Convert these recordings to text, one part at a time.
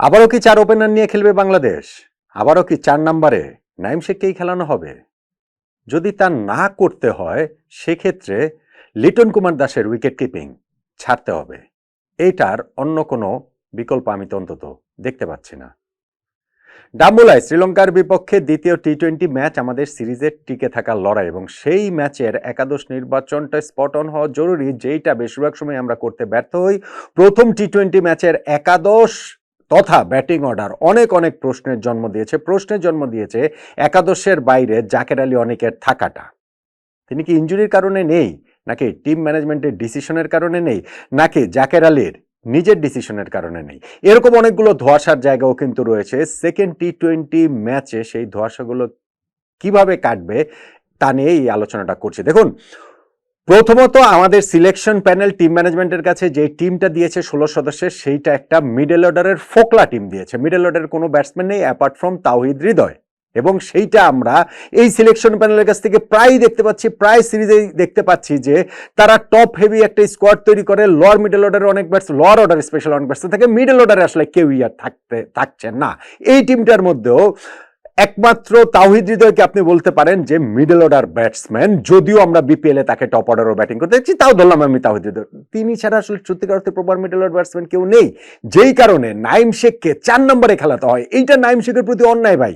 আবারও কি চার ওপেনার নিয়ে খেলবে বাংলাদেশ? আবারও কি চার নম্বরে? নাইম শেখকেই খেলানো হবে। যদি তা না করতে হয়, সেক্ষেত্রে লিটন কুমার দাসের উইকেট কিপিং ছাড়তে হবে। এইটার অন্য কোনো বিকল্প আমি তো অন্তত দেখতে পাচ্ছি না। ডাম্বুলায় শ্রীলঙ্কার বিপক্ষে দ্বিতীয় টি টোয়েন্টি ম্যাচ আমাদের সিরিজের টিকে থাকার লড়াই এবং সেই ম্যাচের একাদশ নির্বাচনটা স্পট অন হওয়া জরুরি, যেইটা বেশিরভাগ সময় আমরা করতে ব্যর্থ হই। প্রথম টি টোয়েন্টি ম্যাচের একাদশ তথা ব্যাটিং অর্ডার অনেক অনেক প্রশ্নের জন্ম দিয়েছে। প্রশ্নের জন্ম দিয়েছে একাদশের বাইরে জাকের আলী অনেকের থাকাটা। তিনি কি ইঞ্জুরির কারণে নেই? নাকি টিম ম্যানেজমেন্টের ডিসিশনের কারণে নেই? নাকি জাকের আলীর নিজের ডিসিশনের কারণে নেই? এরকম অনেকগুলো ধোয়াশার জায়গাও কিন্তু রয়েছে। সেকেন্ড টি টোয়েন্টি ম্যাচে সেই ধোয়াশাগুলো কীভাবে কাটবে তা নিয়ে এই আলোচনাটা করছি। দেখুন প্রথমত আমাদের সিলেকশন প্যানেল টিম ম্যানেজমেন্টের কাছে যে টিমটা দিয়েছে ষোলো সদস্যের, সেইটা একটা মিডল অর্ডারের ফোকলা টিম দিয়েছে। মিডল অর্ডারের কোনো ব্যাটসম্যান নেই অ্যাপার্ট ফ্রম তাওহিদ হৃদয়। এবং সেইটা আমরা এই সিলেকশন প্যানেলের কাছ থেকে প্রায় দেখতে পাচ্ছি, প্রায় সিরিজেই দেখতে পাচ্ছি যে তারা টপ হেভি একটা স্কোয়াড তৈরি করে লোয়ার মিডল অর্ডারে অনেক ব্যাটস লোয়ার অর্ডার স্পেশাল অনেক ব্যাটসম্যান থাকে মিডল অর্ডারে আসলে কেউই আর থাকতে, থাকছে না। এই টিমটার মধ্যেও একমাত্র তাওহিদ হৃদয়কে আপনি বলতে পারেন যে মিডল অর্ডার ব্যাটসম্যান যদিও আমরা বিপিএল এ তাকে টপ অর্ডারও ব্যাটিং করতে দেখছি, তাও ধরলাম আমি তাওহিদ হৃদয়। তিনি ছাড়া আসলে সত্যিকার অর্থে প্রপার মিডল অর্ডার ব্যাটসম্যান কেউ নেই। যেই কারণে নাইম শেখকে চার নম্বরে খেলাতে হয়। এইটা নাইম শেখের প্রতি অন্যায় ভাই।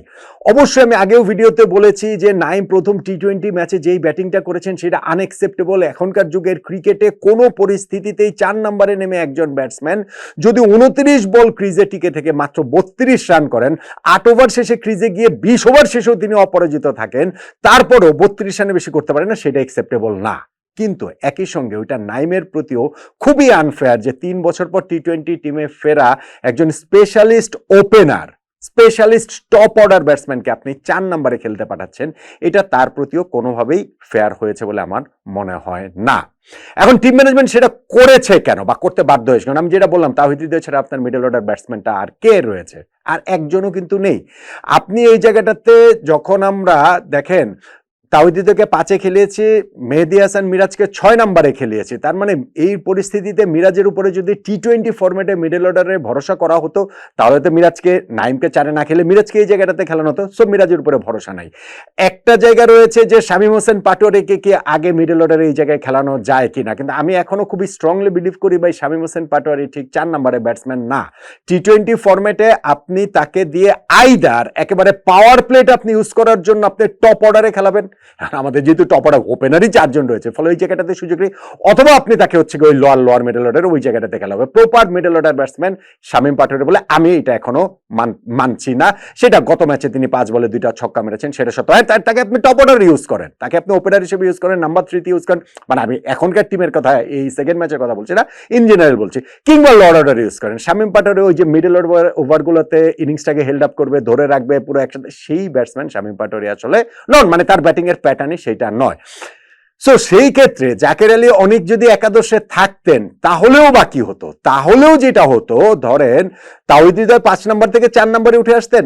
অবশ্যই আমি আগেও ভিডিওতে বলেছি যে নাইম প্রথম টি টোয়েন্টি ম্যাচে যেই ব্যাটিংটা করেছেন সেটা আনএক্সেপ্টেবল এখনকার যুগের ক্রিকেটে কোনো পরিস্থিতিতেই চার নম্বরে নেমে একজন ব্যাটসম্যান যদি উনত্রিশ বল ক্রিজে টিকে থেকে মাত্র বত্রিশ রান করেন, আট ওভার শেষে ক্রিজে গিয়ে বিশ ওভার শেষেও তিনি অপরাজিত থাকেন, তারপরও বত্রিশ রানে বেশি করতে পারেন না, সেটা অ্যাকসেপ্টেবল না। কিন্তু একই সঙ্গে ওইটা নাইমের প্রতিও খুবই আনফেয়ার যে তিন বছর পর টি টোয়েন্টি টিমে ফেরা একজন specialist opener specialist top order ব্যাটসম্যানকে আপনি চার নম্বরে খেলতে পাঠাচ্ছেন। এটা তার প্রতিও কোনোভাবেই ফেয়ার হয়েছে বলে আমার মনে হয় না। এখন টিম ম্যানেজমেন্ট সেটা করেছে কেন বা করতে বাধ্য হয়েছে কারণ আমি যেটা বললাম, তাহিদ হৃদয় ছাড়া আপনার মিডল অর্ডার ব্যাটসম্যানটা আর কে রয়েছে? আর একজনও কিন্তু নেই। আপনি এই জায়গাটাতে যখন আমরা দেখেন তাওহিদিদকে পাঁচে খেলিয়েছি, মেহেদি হাসান মিরাজকে ছয় নম্বরে খেলিয়েছি। তার মানে এই পরিস্থিতিতে মিরাজের উপরে যদি টি টোয়েন্টি ফর্মেটে মিডল অর্ডারে ভরসা করা হতো, তাহলে তো মিরাজকে নাইমকে চারে না খেলে মিরাজকে এই জায়গাটাতে খেলানো হতো। সব মিরাজের উপরে ভরসা নাই। একটা জায়গা রয়েছে যে শামীম হোসেন পাটোয়ারিকে কি আগে মিডল অর্ডারে এই জায়গায় খেলানো যায় কি না কিন্তু আমি এখনও খুবই স্ট্রংলি বিলিভ করি ভাই, শামীম হোসেন পাটোয়ারি ঠিক চার নম্বরে ব্যাটসম্যান না। টি টোয়েন্টি ফর্মেটে আপনি তাকে দিয়ে আইদার একেবারে পাওয়ার প্লেট আপনি ইউজ করার জন্য আপনি টপ অর্ডারে খেলাবেন। আর আমাদের যেহেতু টপ অর্ডার ওপেনারই চারজন রয়েছে, ফলে ওই জায়গাটাতে সুযোগ নেই। অথবা আপনি তাকে হচ্ছে ওই লোয়ার লোয়ার মিডল অর্ডার ওই জায়গাটাতে খেলা হবে। Proper middle order batsman Shamim Patwari বলে, আমি এটা এখনও মান- মানছি না। সেটা গত ম্যাচে তিনি পাঁচ বলে দুইটা ছক্কা মেরেছেন, সেটা সত্য। হয় তার- তাকে আপনি টপ অর্ডার ইউজ করেন। তাকে আপনি ওপেনার হিসেবে ইউজ করেন নাম্বার থ্রিতে ইউজ করেন। মানে আমি এখনকার টিমের কথা, এই সেকেন্ড ম্যাচের কথা বলছি না ইন জেনারেল বলছি। কিংবা লোয়ার অর্ডার ইউজ করেন। শামীম পাটোয়ারি ওই যে মিডল ওভার ওভারগুলোতে ইনিংসটাকে হেল্ড আপ করবে, ধরে রাখবে, পুরো একসাথে, সেই ব্যাটসম্যান শামীম পাটোয়ারি আসলে নন মানে তার ব্যাটিং এর প্যাটার্নই সেইটা নয়। সো সেই ক্ষেত্রে জাকের আলী অনেক যদি একাদশে থাকতেন, তাহলেও বাকি হতো? তাহলেও যেটা হতো, ধরেন তাওহিদ হৃদয় পাঁচ নাম্বার থেকে চার নম্বরে উঠে আসতেন,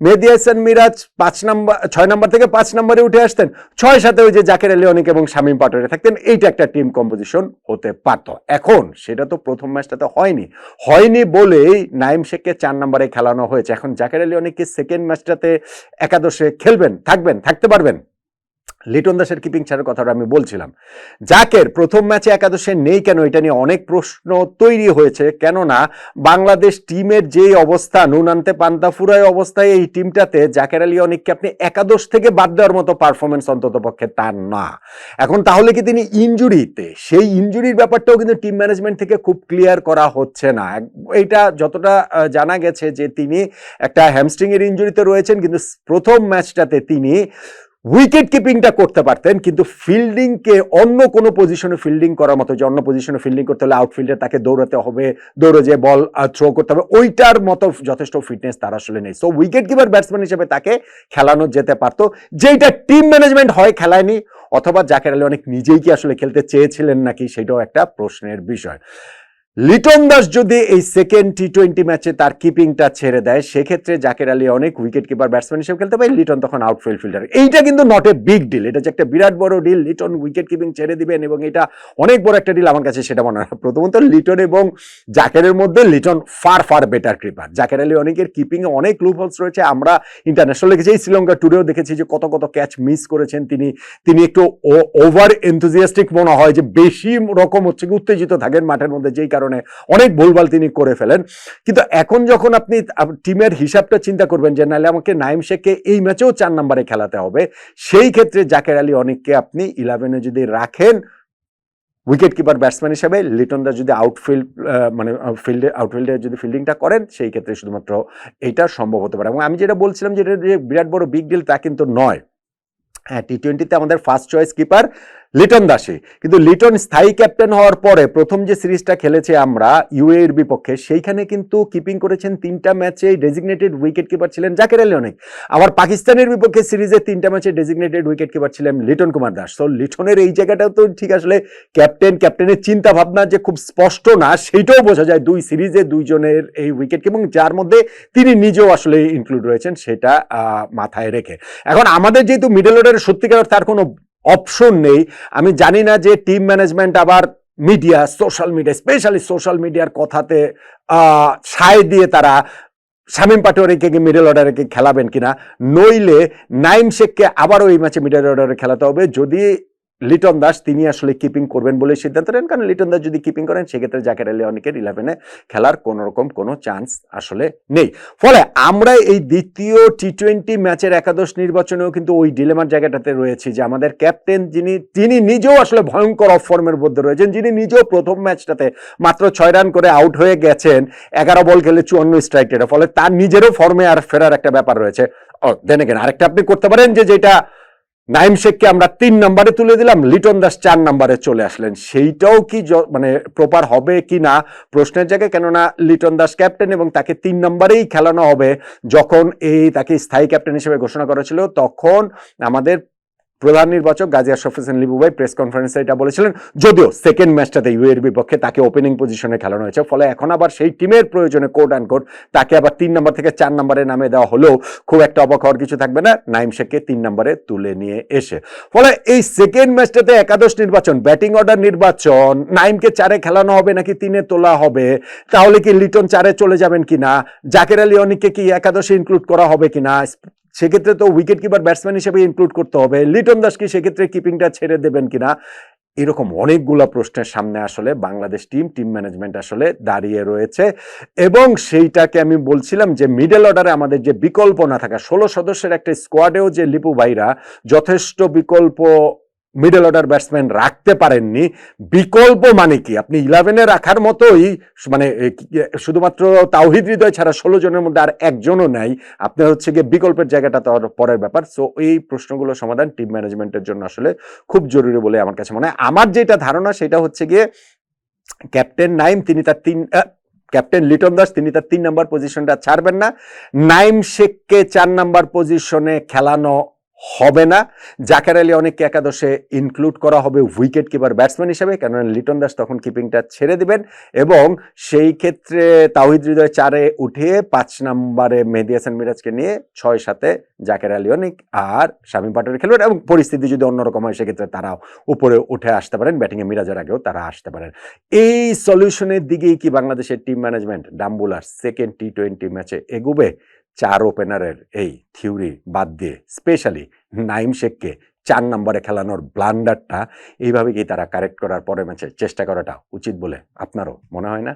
মেহেদি হাসান মিরাজ পাঁচ নাম্বার, ছয় নাম্বার থেকে পাঁচ নম্বরে উঠে আসতেন, ছয় সাথে ওই যে জাকের আলী অনেক এবং শামীম পাটোয়ারি থাকতেন, এইটা একটা টিম কম্পোজিশন হতে পারত। এখন সেটা তো প্রথম ম্যাচটাতে হয়নি। হয়নি বলেই নাইম শেখকে চার নম্বরে খেলানো হয়েছে। এখন জাকের আলী অনেককে সেকেন্ড ম্যাচটাতে একাদশে খেলবেন, থাকবেন, থাকতে পারবেন? লিটন দাসের কিপিং ছাড়ার কথাটা আমি বলছিলাম। জাকের প্রথম ম্যাচে একাদশে নেই কেন এটা নিয়ে অনেক প্রশ্ন তৈরি হয়েছে, কেননা বাংলাদেশ টিমের যে অবস্থা নুন আনতে পান্তা ফুরায় অবস্থায় এই টিমটাতে জাকের আলী অনেককে আপনি একাদশ থেকে বাদ দেওয়ার মতো পারফরমেন্স অন্তত পক্ষে তার না। এখন তাহলে কি তিনি ইঞ্জুরিতে সেই ইঞ্জুরির ব্যাপারটাও কিন্তু টিম ম্যানেজমেন্ট থেকে খুব ক্লিয়ার করা হচ্ছে না। এইটা যতটা জানা গেছে যে তিনি একটা হ্যামস্ট্রিংয়ের ইঞ্জুরিতে রয়েছেন, কিন্তু প্রথম ম্যাচটাতে তিনি উইকেট কিপিংটা করতে পারতেন, কিন্তু ফিল্ডিংকে অন্য কোনো পজিশনে ফিল্ডিং করার মতো, যে অন্য পজিশনে ফিল্ডিং করতে হলে আউটফিল্ডে তাকে দৌড়াতে হবে, দৌড়ে যে বল থ্রো করতে হবে, ওইটার মতো যথেষ্ট ফিটনেস তার আসলে নেই। সো উইকেট কিপার ব্যাটসম্যান হিসেবে তাকে খেলানো যেতে পারতো। যেটা টিম ম্যানেজমেন্ট হয়, খেলায়নি, অথবা জাকের আলী অনেক নিজেই কি আসলে খেলতে চেয়েছিলেন নাকি, সেটাও একটা প্রশ্নের বিষয়। লিটন দাস যদি এই সেকেন্ড টি টোয়েন্টি ম্যাচে তার কিপিংটা ছেড়ে দেয়, সেক্ষেত্রে জাকের আলী অনেক উইকেট কিপার ব্যাটসম্যান হিসেবে খেলতে পারে। লিটন তখন আউটফিল্ড ফিল্ডার এইটা কিন্তু নট এ বিগ ডিল এটা যে একটা বিরাট বড় ডিল লিটন উইকেট কিপিং ছেড়ে দিবেন এবং এটা অনেক বড় একটা ডিল আমার কাছে সেটা মনে হয় প্রথমত লিটন এবং জাকেরের মধ্যে Liton far far better keeper Jaker Ali অনেকের কিপিং এ অনেক লুপ হোলস রয়েছে। আমরা ইন্টারন্যাশনাল দেখেছি, শ্রীলঙ্কা টুরেও দেখেছি যে কত কত ক্যাচ মিস করেছেন তিনি। তিনি একটু ওভার এনথুজিয়াস্টিক মনে হয় যে বেশি রকম হচ্ছে উত্তেজিত থাকেন মাঠের মধ্যে যেই কারণে অনেক ভুলভাল তিনি করে ফেলেন। কিন্তু এখন যখন আপনি টিমের হিসাবটা চিন্তা করবেন যে, নাহলে আমাকে নাইম শেখকে এই ম্যাচেও চার নম্বরে খেলাতে হবে। সেই ক্ষেত্রে জাকের আলী অনেককে আপনি ইলেভেনে যদি রাখেন উইকেট কিপার ব্যাটসম্যান হিসেবে লিটন দাস যদি আউটফিল্ড মানে ফিল্ডে আউটফিল্ডে যদি ফিল্ডিংটা করেন, সেই ক্ষেত্রে শুধুমাত্র এটা সম্ভব হতে পারে। এবং আমি যেটা বলছিলাম যে, এটা যে বিরাট বড় বিগ ডিল তা কিন্তু নয়। হ্যাঁ টি টোয়েন্টিতে আমাদের ফার্স্ট চয়েস কিপার লিটন দাসে। কিন্তু লিটন স্থায়ী ক্যাপ্টেন হওয়ার পরে প্রথম যে সিরিজটা খেলেছে আমরা ইউএর বিপক্ষে, সেইখানে কিন্তু কিপিং করেছেন তিনটা ম্যাচে ডেজিগনেটেড উইকেট কিপার ছিলেন জাকের আলী অনেক আবার পাকিস্তানের বিপক্ষে সিরিজে তিনটা ম্যাচে ডেজিগনেটেড উইকেট কিপার ছিলেন লিটন কুমার দাস। তো লিটনের এই জায়গাটাও তো ঠিক আসলে ক্যাপ্টেন, ক্যাপ্টেনের চিন্তা ভাবনা যে খুব স্পষ্ট না, সেইটাও বোঝা যায় দুই সিরিজে দুইজনের এই উইকেট এবং যার মধ্যে তিনি নিজেও আসলে ইনক্লুড রয়েছেন, সেটা মাথায় রেখে। এখন আমাদের যেহেতু মিডল অর্ডারের সত্যিকার তার কোনো অপশন নেই। আমি জানি না যে টিম ম্যানেজমেন্ট আবার media social media specially social মিডিয়ার কথাতে সায় দিয়ে তারা শামীম পাটোয়ারিকে কি মিডল অর্ডারে খেলাবেন কিনা। নইলে নাইম শেখকে আবারও এই ম্যাচে মিডল অর্ডারে খেলাতে হবে। যদি লিটন দাস, তিনি আসলে কিপিং করবেন বলে সিদ্ধান্ত নেন। কারণ লিটন দাস যদি কিপিং করেন, সেক্ষেত্রে জাকের আলী অনেকের ইলেভেনে খেলার কোনো রকম কোনো চান্স আসলে নেই। ফলে আমরা এই দ্বিতীয় টি টোয়েন্টি ম্যাচের একাদশ নির্বাচনেও কিন্তু ওই ডিলেমার জায়গাটাতে রয়েছি যে আমাদের ক্যাপ্টেন যিনি, তিনি নিজেও আসলে ভয়ঙ্কর অফ ফর্মের মধ্যে রয়েছেন। যিনি নিজেও প্রথম ম্যাচটাতে মাত্র ছয় রান করে আউট হয়ে গেছেন। এগারো বল খেলে চুয়ান্ন স্ট্রাইক রেটে ফলে তার নিজেরও ফর্মে আর ফেরার একটা ব্যাপার রয়েছে। দেন আরেকটা আপনি করতে পারেন যে যেটা নাইম শেখকে আমরা তিন নাম্বারে তুলে দিলাম, লিটন দাস চার নাম্বারে চলে আসলেন। সেইটাও কি মানে প্রপার হবে কি না? প্রশ্নের জায়গায় কেননা লিটন দাস ক্যাপ্টেন এবং তাকে তিন নাম্বারেই খেলানো হবে। যখন এই তাকে স্থায়ী ক্যাপ্টেন হিসেবে ঘোষণা করা ছিল, তখন আমাদের প্রধান নির্বাচক গাজী আশরাফ হোসেন লিবু ভাই প্রেস কনফারেন্সে এটা বলেছিলেন, যদিও সেকেন্ড ম্যাচটাতে ইউএর বিপক্ষে তাকে ওপেনিং পজিশনে খেলানো হয়েছে, ফলে এখন আবার সেই টিমের প্রয়োজনে কোট অ্যান্ড কোট তাকে আবার তিন নম্বর থেকে চার নম্বরে নামে দেওয়া হলেও খুব একটা অবাক হওয়ার কিছু থাকবে না। নাইম শেখকে তিন নম্বরে তুলে নিয়ে এসে, ফলে এই সেকেন্ড ম্যাচটাতে একাদশ নির্বাচন ব্যাটিং অর্ডার নির্বাচন নাইমকে চারে খেলানো হবে নাকি তিনে তোলা হবে, তাহলে কি লিটন চারে চলে যাবেন কিনা, জাকের আলী অনিককে কি একাদশে ইনক্লুড করা হবে কিনা সেক্ষেত্রে তো উইকেট কিপার ব্যাটসম্যান হিসেবে ইনক্লুড করতে হবে। লিটন দাস কি সেক্ষেত্রে কিপিংটা ছেড়ে দেবেন কিনা? এরকম অনেকগুলো প্রশ্নের সামনে আসলে বাংলাদেশ টিম টিম ম্যানেজমেন্ট আসলে দাঁড়িয়ে রয়েছে। এবং সেইটাকে আমি বলছিলাম যে মিডল অর্ডারে আমাদের যে বিকল্প না থাকা, ষোলো সদস্যের একটা স্কোয়াডেও যে লিপু ভাইরা যথেষ্ট বিকল্প মিডল অর্ডার ব্যাটসম্যান রাখতে পারেননি। বিকল্প মানে কি? আপনি ইলেভেনে রাখার মতোই মানে শুধুমাত্র তাওহিদ হৃদয় ছাড়া ষোলো জনের মধ্যে আর একজনও নাই। আপনার হচ্ছে গিয়ে বিকল্পের জায়গাটা তার পরের ব্যাপার। সো এই প্রশ্নগুলো সমাধান টিম ম্যানেজমেন্টের জন্য আসলে খুব জরুরি বলে আমার কাছে মনে হয়। আমার যেটা ধারণা, সেটা হচ্ছে গিয়ে ক্যাপ্টেন নাইম, তিনি তার তিন ক্যাপ্টেন লিটন দাস, তিনি তার তিন নাম্বার পজিশনটা ছাড়বেন না। নাইম শেখকে চার নাম্বার পজিশনে খেলানো হবে না। জাকের আলী অনেককে একাদশে ইনক্লুড করা হবে উইকেট কিপার ব্যাটসম্যান হিসেবে, কেননা লিটন দাস তখন কিপিংটা ছেড়ে দিবেন এবং সেই ক্ষেত্রে তাহিদ হৃদয় চারে উঠিয়ে পাঁচ নম্বরে মেহেদি হাসান মিরাজকে নিয়ে ছয় সাথে জাকের আলী অনেক আর শামীম পাটোয়ারি খেলবেন এবং পরিস্থিতি যদি অন্যরকম হয়, সেক্ষেত্রে তারাও উপরে উঠে আসতে পারেন। ব্যাটিংয়ে মিরাজের আগেও তারা আসতে পারেন। এই সলিউশনের দিকেই কি বাংলাদেশের টিম ম্যানেজমেন্ট ডাম্বুলার সেকেন্ড টি টোয়েন্টি ম্যাচে এগুবে। চার ওপেনারের এই থিওরি বাদ দিয়ে স্পেশালি নাইম শেখকে চার নম্বরে খেলানোর ব্লান্ডারটা এইভাবে কি তারা কারেক্ট করার পরে ম্যাচে চেষ্টা করাটা উচিত বলে আপনারও মনে হয় না?